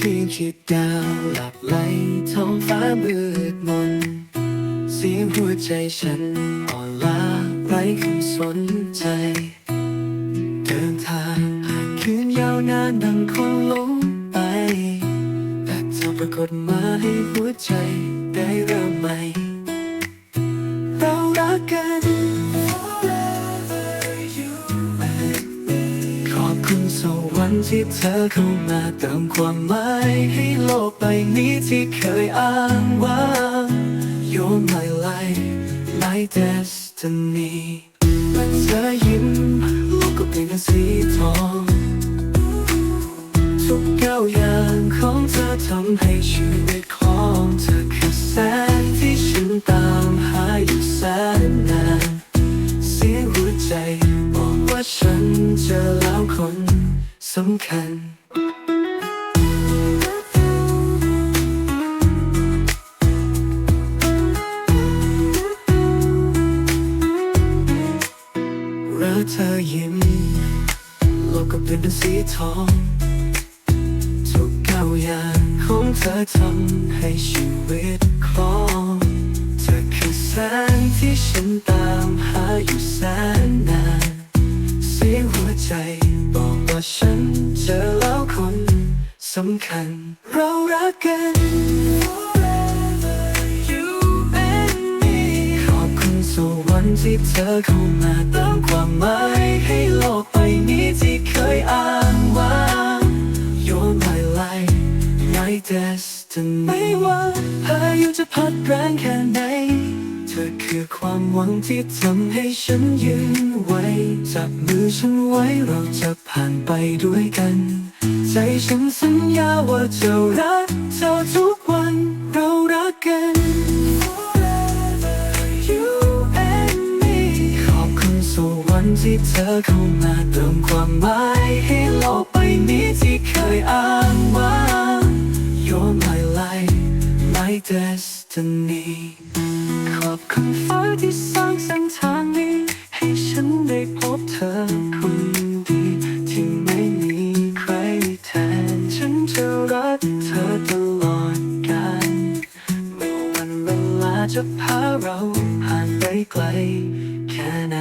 คืนที่ดาวหลับไหลท้องฟ้ามืดมน เสียงหัวใจฉันอ่อนล้าไร้คำสนใจ เดินทางคืนยาวนานดังคนหลงไป แต่เธอปรากฏมาให้หัวใจ วรรค์ที่เธอเข้ามาเติมความหมายให้โลกใบนี้ที่เคยอ้างว้าง You're my life my destiny เมื่อเธอยิ้มโลกก็เปลี่ยนเป็นสีทองทุกก้าวอย่างของเธอทำให้ชีวิตของเธอคือแสงที่ฉันตามหาอยู่แสนนานเสียงหัวใจบอกว่าฉันเจอแล้วคน สำคัญเมื่อเธอยิ้มโลกก็เปลี่ยนเป็นสีทองทุกก้าวย่างของเธอทำให้ชีวิตคล่องเธอคือแสงที่ฉันตามหาอยู่แสนนานเสียงหัวใจ ว่าฉันเจอแล้วคนสำคัญ เรารักกัน Forever you and me ขอบคุณสวรรค์ที่เธอเข้ามาเติมความหมายให้โลกใบนี้ที่เคยอ้างว้าง You're my life my destiny ไม่ว่าพายุจะพัดแรงแค่ไหน ธอคือความหวังที่ทำให้ฉันยืนไว้ จับมือฉันไว้เราจะผ่านไปด้วยกัน ใจฉันสัญญาว่าจะรักเธอทุกวันเรารักกัน Forever you and me ขอบคุณสวรรค์ที่เธอเข้ามาเติมความหมายให้โลกใบนี้ที่เคยอ้างว้าง You're my life my destiny อบคุณฟ้าที่สร้างเส้นทางนี้ ให้ฉันได้พบเธอคนดีที่ไม่มีใครแทน ฉันจะรักเธอตลอดกาลเมื่อวันเวลาจะพาเราผ่านไปไกลแค่ไหน